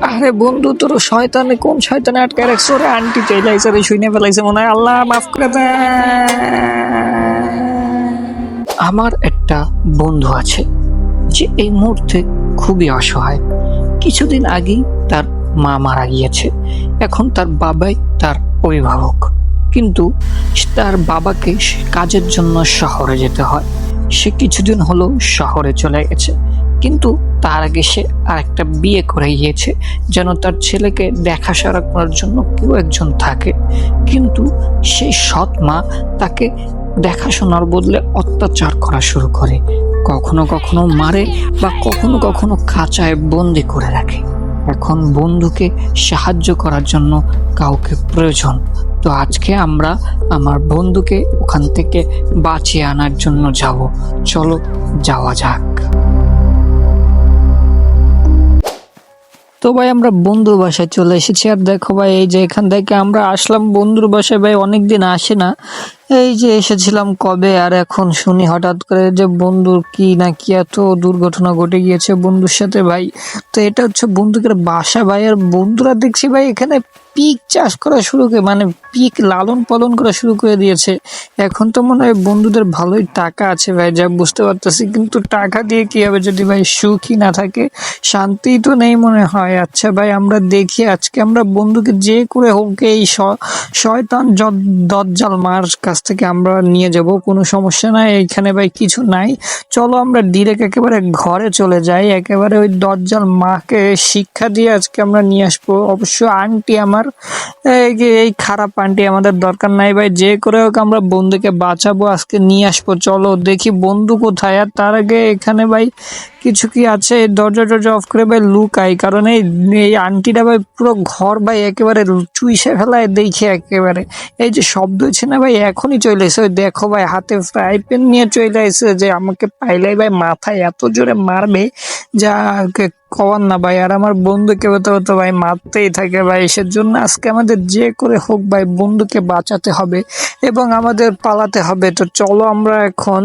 আরে বন্ধু, তোর শয়তানে কোন শয়তানে আটকে রাখছো? রে আন্টি চাইলাইছে রে শুনে ফেলাইছে মনে হয়। আল্লাহ মাফ করে আমার একটা বন্ধু আছে, যে এই মুহূর্তে খুবই অসহায়। কিছুদিন আগেই তার মা মারা গিয়েছে। এখন তার বাবাই তার অভিভাবক। কিন্তু তার বাবাকে কাজের জন্য শহরে যেতে হয়। সে কিছুদিন হলো শহরে চলে গেছে। কিন্তু তার আগে সে আরেকটা বিয়ে করে গিয়েছে, যেন তার ছেলেকে দেখাশোনা করার জন্য কেউ একজন থাকে। কিন্তু সেই সৎ মা তাকে দেখাশোনার বদলে অত্যাচার করা শুরু করে। কখনো কখনো মারে বা কখনো কখনো খাঁচায় বন্দি করে রাখে। এখন বন্ধুকে সাহায্য করার জন্য কাউকে প্রয়োজন। তো আজকে আমরা আমার বন্ধুকে ওখান থেকে বাঁচিয়ে আনার জন্য যাব। চলো যাওয়া যাক। তো ভাই, আমরা বন্ধুর বাসায় চলে এসেছি। আর দেখো ভাই, এই যে এখান থেকে আমরা আসলাম বন্ধুর বাসায়। ভাই, অনেকদিন আসে না। এই যে এসেছিলাম কবে আর এখন শুনি হঠাৎ করে যে বন্ধুর কি না কি এত দুর্ঘটনা ঘটে গিয়েছে বন্ধুর সাথে ভাই। তো এটা হচ্ছে বন্ধুকের বাসা ভাই, আর বন্ধুরা দেখছি ভাই এখানে পিক চাষ করা শুরু করে মানে পিক লালন পালন করা শুরু করে দিয়েছে। এখন তো মনে হয় বন্ধুদের ভালোই টাকা আছে ভাই, যা বুঝতে পারতেছি। কিন্তু টাকা দিয়ে কি হবে যদি ভাই সুখী না থাকে? শান্তি তো নেই মনে হয়। আচ্ছা ভাই, আমরা দেখি। আজকে আমরা বন্ধুকে যে করে হোক এই শয়তান দজ্জাল মার কাছ থেকে আমরা নিয়ে যাব, কোনো সমস্যা নাই, এইখানে ভাই কিছু নাই। চলো আমরা ডিরেক্ট একেবারে ঘরে চলে যাই, একেবারে ওই দজ্জাল মাকে শিক্ষা দিয়ে আজকে আমরা নিয়ে আসব। অবশ্য আন্টি আমার, এই খারাপ আন্টি আমাদের দরকার নাই ভাই, যে করে হোক আমরা বন্ধুকে বাঁচাবো, আজকে নিয়ে আসব। চলো দেখি বন্ধু কোথায়, আর তার আগে এখানে ভাই কিছু কি আছে? দরজা টরজা অফ করে ভাই লুকাই, কারণ এই এই আন্টিটা ভাই পুরো ঘর ভাই একেবারে চুইসে ফেলায় দেখি একেবারে। এই যে শব্দ হচ্ছে না ভাই এখনই চলে এসে। ওই দেখো ভাই, হাতে ফ্রাই প্যান নিয়ে চলে এসে যে আমাকে পাইলাই ভাই মাথায় এত জোরে মারবে যা কে কবার না ভাই আর আমার বন্ধুকে হতে হতো ভাই মারতেই থাকে ভাই। সেজন্য আজকে আমাদের যে করে হোক ভাই বন্ধুকে বাঁচাতে হবে এবং আমাদের পালাতে হবে। তো চলো আমরা এখন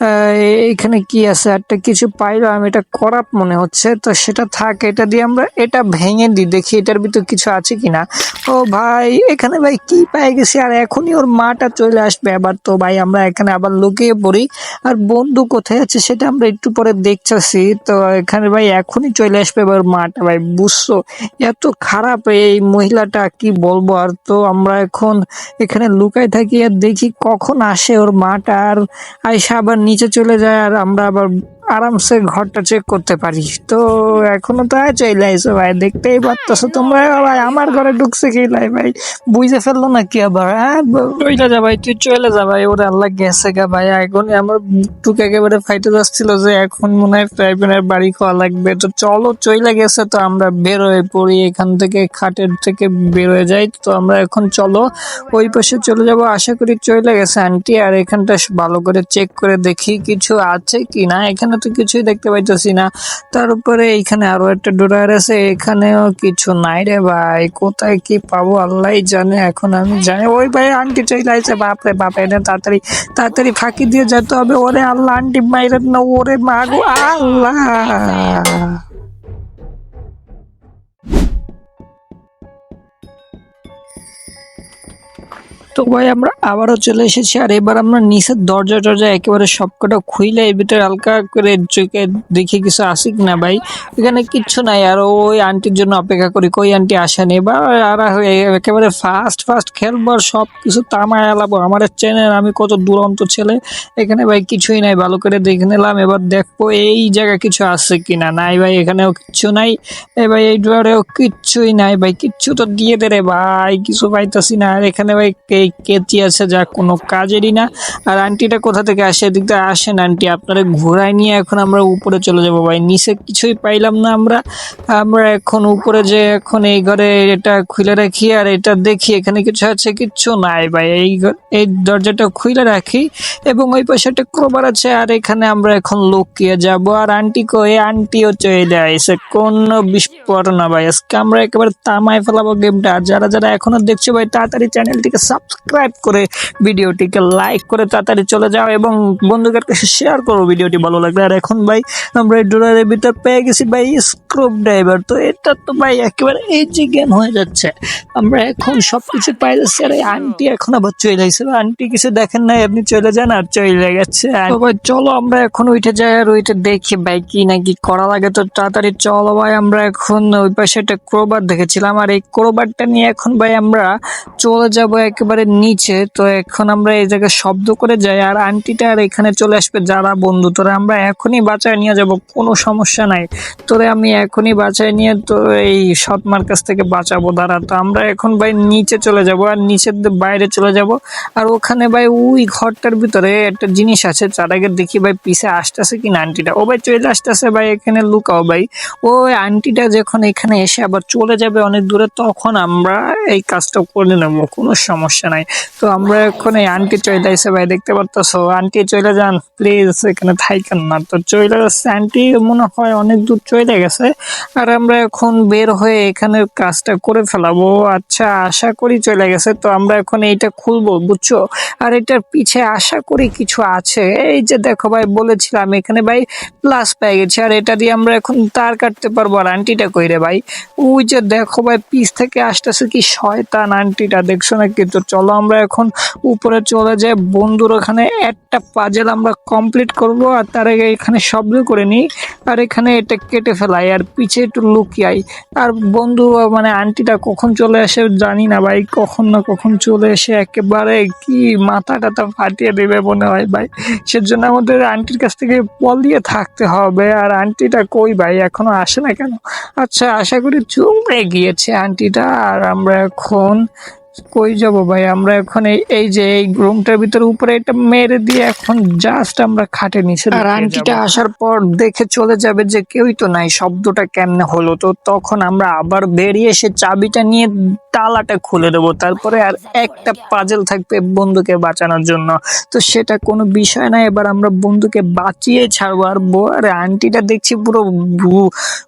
আহ, এইখানে কি আছে? একটা কিছু পাইলাম এটা করাপ মনে হচ্ছে। তো সেটা থাক এটা দিয়ে আমরা এটা ভেঙে দিই দেখি এটার ভিতর কিছু আছে কিনা। ও ভাই এখানে ভাই কি পেয়ে গেছি? আর এখনই ওর মাটা চলে আসবে। আবার তো ভাই আমরা এখানে আবার লুকিয়ে পড়ি। আর বন্ধু কোথায় আছে সেটা আমরা একটু পরে দেখতেছি। তো এখানে ভাই এখনই চলে আসবে এবার মাটা ভাই, বুঝছ? এত খারাপ এই মহিলাটা, কি বলব? আর তো আমরা এখন এখানে লুকায় থাকি, আর দেখি কখন আসে ওর মাটা আর আইসা আবার নিচে চলে যায়, আর আমরা আবার আরামসে ঘরটা চেক করতে পারি। তো এখনও তো চলে আইসো ভাই, দেখতেই পারতেছো তোমরা। ভাই, আমার ঘরে ঢুকছে কি লাই ভাই? বুঝে ফেলল না কি আবার হ্যাঁ? যা ভাই, তুই চলে যা ভাই, ওরে আল্লাহ গেছে গা ভাই। এখন আমার টুক একেবারে ফাইটে যাচ্ছিল যে এখন মনে হয় ফ্রাইপ্যানের বাড়ি খাওয়া লাগবে। তো চলো, চলে গেছে তো আমরা বেরোয় পড়ি। এখান থেকে খাটের থেকে বের হয়ে যাই। তো আমরা এখন চলো, ওই পাশে চলে যাব। আশা করি চলে গেছে আন্টি। আর এখানটা ভালো করে চেক করে দেখি, কিছু আছে কি না? এখানে তো কিছুই দেখতে পাইতেছি না। তার উপরে এইখানে আরও একটা ডোরার আছে, এখানেও কিছু নাই রে ভাই। কোথায় কি পাবো, আল্লাহ জানে, এখন আমি জানি। ওই ভাই আন্টি চলে বাপ রে বাপ এটা তাড়াতাড়ি তাড়াতাড়ি ফাঁকি দিয়ে যেতে হবে। ওরে আল্লাহ, আন্টি মাইরে, না, ওরে মাগো আল্লাহ। তো ভাই, আমরা আবারও চলে এসেছি। আর এবার আমরা নিচের দরজা টরজা একেবারে সবকটা খুইলে এর ভিতরে হালকা করে চোখে দেখি কিছু আসি কিনা ভাই। এখানে কিচ্ছু নাই। আর ওই আন্টির জন্য অপেক্ষা করি। কই আন্টি আসেনি? এবার আর একেবারে ফাস্ট ফাস্ট খেলব আর সব কিছু তামায় আলাবো। আমার চেনেন আমি কত দুরন্ত ছেলে। এখানে ভাই কিছুই নাই। ভালো করে দেখে নিলাম। এবার দেখব এই জায়গায় কিছু আছে কিনা। নাই ভাই, এখানেও কিচ্ছু নাই। এ ভাই, এই ড্রয়ারেও কিচ্ছুই নাই। ভাই, কিচ্ছু তো দিয়ে দে রে ভাই। কিছু পাইতাছি না। আর এখানে ভাই এই কেচি আছে, যা কোনো কাজেরই না। আর আন্টিটা কোথা থেকে আসে? এদিক দিয়ে আসেন আন্টি, আপনারা ঘোরায় নিয়ে এখন আমরা উপরে চলে যাব ভাই। নিচে কিছুই পাইলাম না আমরা। আমরা এখন উপরে যে এখন এই ঘরে এটা খুলে রাখি আর এটা দেখি, এখানে কিছু আছে, কিচ্ছু নাই ভাই। এই এই দরজাটা খুলে রাখি এবং ওই পাশে একটা ক্রোবার আছে আর এখানে আমরা এখন লুকিয়ে যাব। আর আন্টি কই? আন্টিও চলে আইসে কোনো বিস্ফোরণ না ভাই। আজকে আমরা একেবারে তামায় ফেলাবো গেমটা। যারা যারা এখনও দেখছ ভাই, তাড়াতাড়ি চ্যানেলটিকে সাবস্ক্রাইব সাবস্ক্রাইব করে ভিডিওটিকে লাইক করে তাড়াতাড়ি চলে যাও এবং বন্ধুদের কাছে শেয়ার করো ভিডিওটি ভালো লাগলে। আর এখন ভাই, আমরা ড্রয়ারের ভিতর পেয়ে গেছি ভাই স্ক্রুপ ড্রাইভার তো এটা তো ভাই একেবারে ইজি গেম হয়ে যাচ্ছে। আমরা এখন সব কিছু পাই যাচ্ছি আর আন্টি এখন আবার চলে আসছে আন্টি কিছু দেখেন নাই, আপনি চলে যান আর চলে গেছে। ভাই, চলো আমরা এখন উঠে যাই আর ওইটা দেখি ভাই, কি না কি করা লাগে। তো তাড়াতাড়ি চলো ভাই, আমরা এখন ওই পাশে একটা ক্রোবার দেখেছিলাম। আর এই ক্রোবারটা নিয়ে এখন ভাই আমরা চলে যাব একেবারে নিচে, তো এখন আমরা এই জায়গায় শব্দ করে যাই, আর আন্টিটা আর এখানে চলে আসবে যারা বন্ধু। তোরা আমরা এখনই বাঁচায় নিয়ে যাব, কোনো সমস্যা নাই। তোরে আমি এখনই বাঁচায় নিয়ে তো এই সৎমার কাছ থেকে বাঁচাবো, দাঁড়া। তো আমরা এখন ভাই নিচে চলে যাব, আর নিচের বাইরে চলে যাব। আর ওখানে ভাই ওই ঘরটার ভিতরে একটা জিনিস আছে তার আগে দেখি ভাই পিছে আসতেছে কি না আন্টিটা। ও ভাই চলে আসতেছে ভাই, এখানে লুকাও ভাই। ওই আন্টিটা যখন এখানে এসে আবার চলে যাবে অনেক দূরে, তখন আমরা এই কাজটা করে নেব, কোনো সমস্যা নাই। তো আমরা এখন এই আন্টি চলে আসছে ভাই, দেখতে পারতেছো? আন্টি চলে যান প্লিজ এখানে থাইকেন না। তো চলে যাচ্ছে আন্টি, মনে হয় অনেক দূর চলে গেছে। আর আমরা এখন বের হয়ে এখানে কাজটা করে ফেলাবো। আচ্ছা আশা করি চলে গেছে। তো আমরা এখন এইটা খুলবো, বুঝছ? আর এটার পিছে আশা করি কিছু আছে। এই যে দেখো ভাই, বলেছিলাম এখানে ভাই প্লাস পেয়ে গেছে। আর এটা দিয়ে আমরা এখন তার কাটতে পারব। আর আন্টিটা কইরে ভাই, ওই যে দেখো ভাই পিস থেকে আসতেছে কি শয়তান আন্টিটা। দেখছ নাকি তো চলো আমরা এখন উপরে চলে যাই। বন্ধুর ওখানে একটা পাজেল আমরা কমপ্লিট করব আর তার আগে এখানে শব্দ করে নিই। আর এখানে এটা কেটে ফেলাই আর পিছে একটু লুকিয়াই। আর বন্ধু মানে আন্টিটা কখন চলে আসে জানি না ভাই, কখন না কখন চলে এসে একেবারে কি মাথা টাথা ফাটিয়ে দেবে মনে হয় ভাই। সেজন্য আমাদের আন্টির কাছ থেকে পলিয়ে থাকতে হবে। আর আন্টিটা কই ভাই, এখনও আসে না কেন? আচ্ছা আশা করি চুমড়ে গিয়েছে আন্টিটা। আর আমরা এখন কই যাব ভাই? আমরা এখন এই যে এই রুমটার ভিতরে উপরে এটা মেরে দিয়ে এখন জাস্ট আমরা খাটে নিচে আর আন্টিটা আসার পর দেখে চলে যাবে যে কেউই তো নাই শব্দটা কেমনে হলো? তো তখন আমরা আবার বেরিয়ে এসে চাবিটা নিয়ে তালাটা খুলে দেবো। তারপরে আর একটা পাজেল থাকবে বন্ধুকে বাঁচানোর জন্য। তো সেটা কোনো বিষয় না এবার আমরা বন্ধুকে বাঁচিয়ে ছাড়বো। আর আর আন্টিটা দেখছি পুরো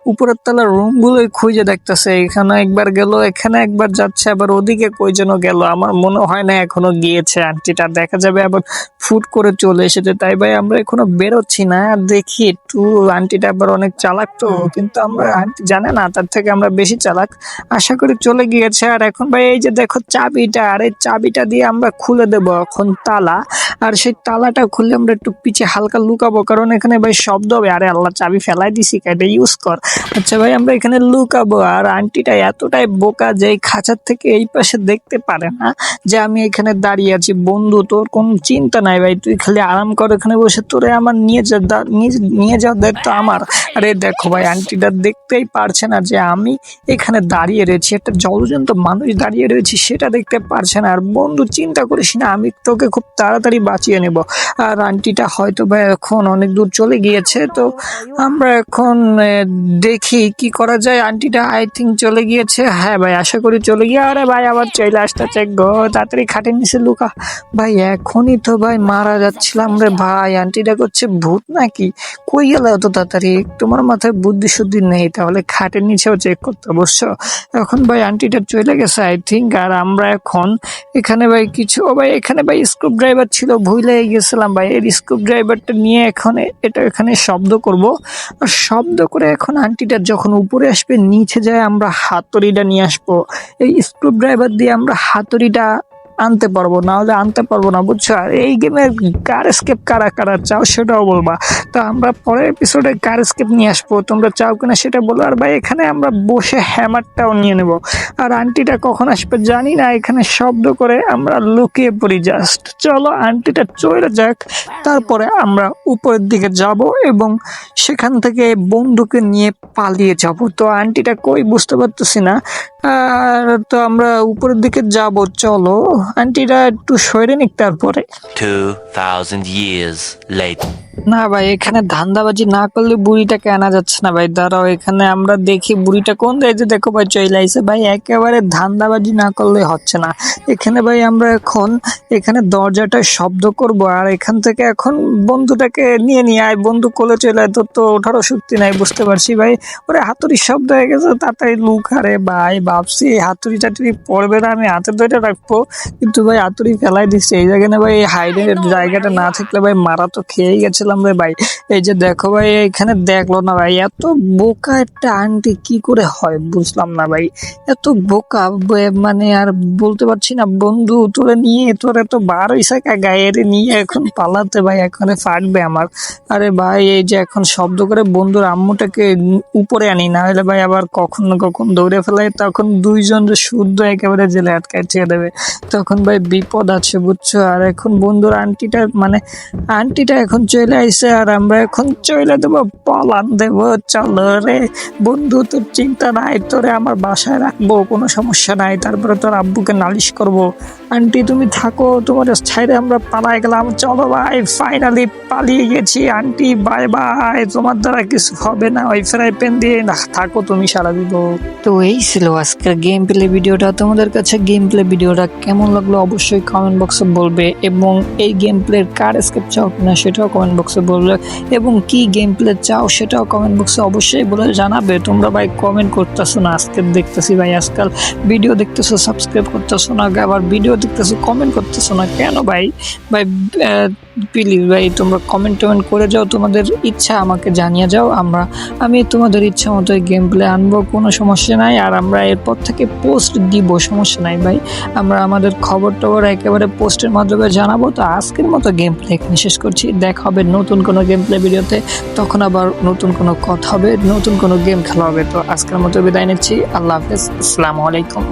উপরের তলার রুমগুলোই খুঁজে দেখতেছে। এখানে একবার গেল এখানে একবার যাচ্ছে আবার ওদিকে কই যেন গেল। আমার মনে হয় না এখনও গিয়েছে। আন্টিটা দেখা যাবে আবার ফুট করে চলে এসেছে। তাই ভাই, আমরা এখনও বেরোচ্ছি না। দেখি একটু, আন্টিটা আবার অনেক চালাক তো, কিন্তু আমরা আন্টি জানে না, তার থেকে আমরা বেশি চালাক। আশা করি চলে গিয়েছে। আর এখন ভাই, এই যে দেখো চাবিটা, আর এই চাবিটা দিয়ে আমরা খুলে দেবো এখন তালা। আর সেই তালাটা খুললে আমরা একটু পিছে হালকা লুকাবো, কারণ এখানে ভাই শব্দ হবে, আরে আল্লাহ, চাবি ফেলাই দিছি এটা ইউজ কর। আচ্ছা ভাই, আমরা এখানে লুকাবো, আর আন্টিটা এতটাই বোকা যে খাঁচার থেকে এই পাশে দেখতে পারে না যে আমি এখানে দাঁড়িয়ে আছি। বন্ধু, তোর কোনো চিন্তা নাই ভাই, তুই খালি আরাম কর এখানে বসে, তোরে আমার নিয়ে যা নিয়ে- যাওয়ার দায়িত্ব আমার। আরে দেখো ভাই আন্টিটা দেখতেই পারছে না যে আমি এখানে দাঁড়িয়ে রয়েছি। একটা জলজন্ত মানুষ দাঁড়িয়ে রয়েছি, সেটা দেখতে পারছে না। আর বন্ধু, চিন্তা করিস না, আমি তোকে খুব তাড়াতাড়ি বাঁচিয়ে নেব। আর আন্টিটা হয়তো ভাই এখন অনেক দূর চলে গিয়েছে, তো আমরা এখন দেখি কি করা যায়। আন্টিটা আই থিঙ্ক চলে গিয়েছে। হ্যাঁ ভাই, আশা করি চলে গিয়ে, আরে ভাই, আবার চলে চাই গো। তাড়াতাড়ি খাটে নিচে লুকা। ভাই, এখনই তো ভাই মারা যাচ্ছিলাম রে ভাই। আন্টিটা করছে ভূত নাকি? কই গেল এত তাড়াতাড়ি? তোমার মাথায় বুদ্ধি শুদ্ধি নেই, তাহলে খাটের নিচেও চেক করতে অবশ্য এখন ভাই আন্টিটা চলে গেছে আই থিঙ্ক আর আমরা এখন এখানে ভাই কিছু, ও ভাই এখানে ভাই স্ক্রুপ ড্রাইভার ছিল, ভুলে গেছিলাম ভাই, এর স্ক্রুপ ড্রাইভারটা নিয়ে এখন এটা এখানে শব্দ করব। আর শব্দ করে এখন আন্টিটা যখন উপরে আসবে, নিচে যায় আমরা হাতুড়িটা নিয়ে আসব। এই স্ক্রুপ ড্রাইভার দিয়ে আমরা হাতুড়িটা আনতে পারব, না হলে আনতে পারব না, বুঝছ? আর এই গেমের কার স্কেপ কারা কারা চাও সেটাও বলবা। তো আমরা পরের এপিসোডে কার স্কেপ নিয়ে আসব। তোমরা চাও কিনা সেটা বলো। আর ভাই, এখানে আমরা বসে হ্যামারটাও নিয়ে নেব। আর আন্টিটা কখন আসবে জানি না, এখানে শব্দ করে আমরা লুকিয়ে পড়ি জাস্ট চলো আন্টিটা চলে যাক। তারপরে আমরা উপরের দিকে যাব এবং সেখান থেকে বন্ধুকে নিয়ে পালিয়ে যাব। তো আন্টিটা কই বুঝতে পারতেছি না। আর তো আমরা উপরের দিকে যাব চলো। আন্টিটা একটু সরে নিক তারপরে। 2,000 years later. না ভাই এখানে ধান্দাবাজি না করলে বুড়িটাকে আনা যাচ্ছে না ভাই। দাঁড়াও এখানে আমরা দেখি বুড়িটা কোন দেয়। দেখো ভাই চলে আইছে। ভাই একেবারে ধান্দাবাজি না করলে হচ্ছে না। এখানে ভাই আমরা এখন এখানে দরজাটা শব্দ করব আর এখান থেকে এখন বন্ধুটাকে নিয়ে নিয়ে আয়। বন্ধু কোলে চলে আয়। তোর তো ওঠারও শক্তি নাই বুঝতে পারছি ভাই। ওরে হাতুড়ির শব্দ হয়ে গেছে তাড়াতাড়ি লুক। আরে ভাই ভাবছি এই হাতুড়ি টাতুড়ি পড়বে না আমি হাতের ধরে রাখব। কিন্তু ভাই হাতুড়ি ফেলাই দিচ্ছে। এই জায়গায় না ভাই এই হাইডের জায়গাটা না থাকলে ভাই মারা তো খেয়েই গেছিলাম রে ভাই। এই যে দেখো ভাই এখানে দেখল না ভাই এত বোকা একটা আন্টি কি করে হয় বুঝলাম না ভাই। এত বোকা মানে আর বলতে পারছি না বন্ধু তোরে নিয়ে তোর এত বার হইসা গায়ের নিয়ে এখন পালাতে ভাই এখন ফাটবে আমার। আরে ভাই এই যে এখন শব্দ করে বন্ধুর আম্মুটাকে উপরে আনি না হলে ভাই আবার কখন না কখন দৌড়ে ফেলায় তখন দুইজন যে শুদ্ধ একেবারে জেলে আটকায় ছেড়ে দেবে, তখন ভাই বিপদ আছে বুঝছ? আর এখন বন্ধুর আন্টিটা মানে আন্টিটা এখন চলে আইসে আর আমরা এখন চলে দেবো, পলান দেবো, চলো রে। বন্ধু, তোর চিন্তা নাই, তোরে আমার বাসায় রাখব, কোনো সমস্যা নাই, তারপরে তোর আব্বুকে নালিশ করব। আন্টি, তুমি থাকো, তোমার ছাইরে আমরা পালাই গেলাম, চলো ভাই ফাইনালি পালিয়ে গেছি। আন্টি বাই বাই তোমার দ্বারা কিছু হবে না, ওই ফ্রাই প্যান দিয়ে থাকো তুমি, সারা দিব তো এই ছিল আজকের গেম প্লে ভিডিওটা তোমাদের কাছে গেম প্লে ভিডিওটা কেমন লাগল অবশ্যই কমেন্ট বক্সে বলবে এবং এই গেম প্লের কার স্কেপ চাও কিনা সেটাও কমেন্ট বক্সে বলবে এবং কি গেম প্লে চাও সেটাও কমেন্ট বক্সে অবশ্যই বলে জানাবে। তোমরা ভাই কমেন্ট করতেছো না, আজকে দেখতেছি ভাই আজকাল ভিডিও দেখতেছো সাবস্ক্রাইব করতেছো না, আবার ভিডিও দেখতেছো কমেন্ট করতেছো না কেন ভাই? ভাই প্লিজ ভাই, তোমরা কমেন্ট টমেন্ট করে যাও, তোমাদের ইচ্ছা আমাকে জানিয়ে যাও। আমরা, আমি তোমাদের ইচ্ছা মতো গেম প্লে আনব, কোনো সমস্যা নাই। আর আমরা এরপর থেকে পোস্ট দিব, সমস্যা নাই ভাই। আমরা আমাদের খবর টবর একেবারে পোস্টের মাধ্যমে জানাব। তো আজকের মতো গেম প্লে এখানে শেষ করছি। দেখা হবে নতুন কোনো গেম প্লে ভিডিওতে তখন আবার নতুন কোনো কথা হবে, নতুন কোনো গেম খেলা হবে। তো আজকের মতো বিদায় নিচ্ছি। আল্লাহ হাফেজ। আসসালামু আলাইকুম।